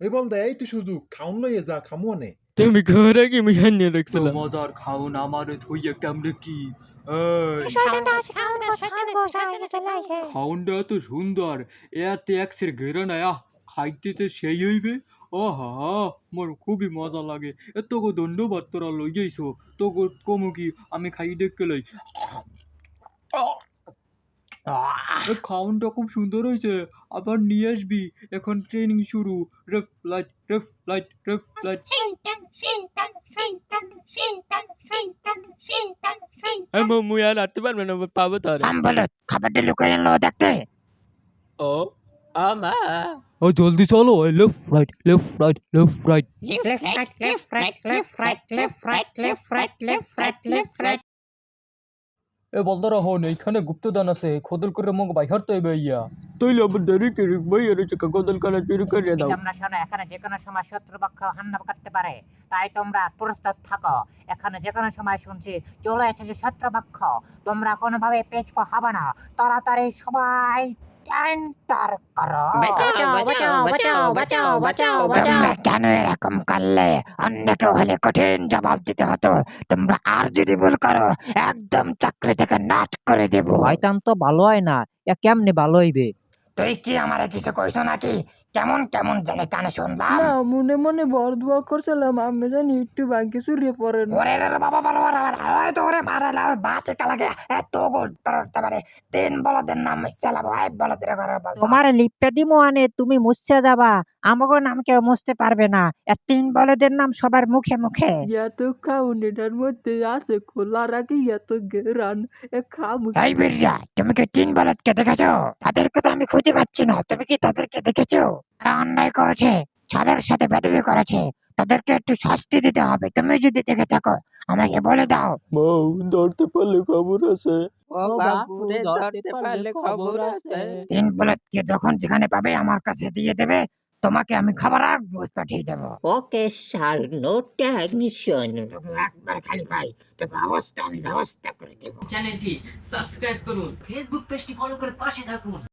এই বল দে এই তো সুযোগ খাউন লইয়ে যা খামু নে। তুমি ঘরে কি মিশান নিয়ে রাখছিলাম মজার খাওন আমার থইয়া কেমনে কি? খাওনটা এত সুন্দর এতে একসের ঘেরা না আহ খাইতে তো সেই হইবে। ওহা মোর খুবই মজা লাগে। এত গো ধন্যবাদ তোরা লই যাইছো তো কমু কি আমি খাই দেখতে লই। খাউনটা খুব সুন্দর হয়েছে। আবার নিয়ে আসবি। এখন ট্রেনিং শুরু। Left right left right left right আমি মুই আর হাঁটতে পারবে না পাবো তার কাম বলে খাবারটা লুকিয়ে এলো দেখতে। ও আমা ও জলদি চলো। Left right left right left right. left right left right left right left right left right left right left right এ বলদারা হন, এইখানে গুপ্তদান আছে খোদল করে মগ বাইহার তো ভাইয়া তৈলে আবার দেরি করে বই এর চাকা খোদল করা শুরু করে দাও। তোমরা শোনো, এখানে যে কোনো সময় শত্রুপক্ষ হান্না করতে পারে, তাই তোমরা প্রস্তুত থাকো। এখানে যে কোনো সময় শুনছি, চলে এসেছে শত্রুপক্ষ তোমরা কোনোভাবে পেছপা হবে না। তাড়াতাড়ি সবাই এন্টার করো বাঁচাও বাঁচাও বাঁচাও বাঁচাও বাঁচাও তোমরা কেন এরকম করলে অন্য কেউ হলে কঠিন জবাব দিতে হতো। তোমরা আর যদি ভুল করো একদম চাকরি থেকে নাট করে দেবো। শয়তান তো ভালো হয় না এ কেমনে ভালো হইবে? তুই কি আমার কিছু কইছো নাকি? কেমন কেমন জানে কানে শুনলাম। না মনে মনে বর দোয়া করছিলাম আমি জানি একটু ব্যাংকে চুরিয়ে পড়েন। ওরে রে বাবা বাবা বাবা হাওয়ায় তো ওরে মারা লাও বাঁচে কালাগে এত গোল করতে পারে। তিন বলদের নাম মিশালা ভাই বলদের ঘরে বল। তোমার লিপে দিমো আনে তুমি মুছতে যাবা। আমাকে নাম কেউ মুছতে পারবে না। এ তিন বলদের নাম সবার মুখে মুখে। এত খাউন এটার মধ্যে আছে খোলা রাখি এত গেরান এ খামু এই বিরিয়া তুমি কি তিন বলদকে দেখেছ? তাদেরকে তো আমি খুঁজে পাচ্ছি না। তুমি কি তাদেরকে দেখেছ? তারা অন্যায় করেছে ছাদের সাথে বেদবি করেছে তাদেরকে একটু শাস্তি দিতে হবে। তুমি যদি দেখে থাকো আমাকে বলে দাও। বউ ধরতে পারলে খবর আছে। তিন যখন যেখানে পাবে আমার কাছে দিয়ে দেবে তোমাকে আমি খাবার আর বুঝ পাঠিয়ে দেবো। ওকে স্যার নো টেকনিশিয়ান তোকে একবার খালি পাই তোকে অবস্থা আমি ব্যবস্থা করে দেবো। চ্যানেলটি সাবস্ক্রাইব করুন। ফেসবুক পেজটি ফলো করে পাশে থাকুন।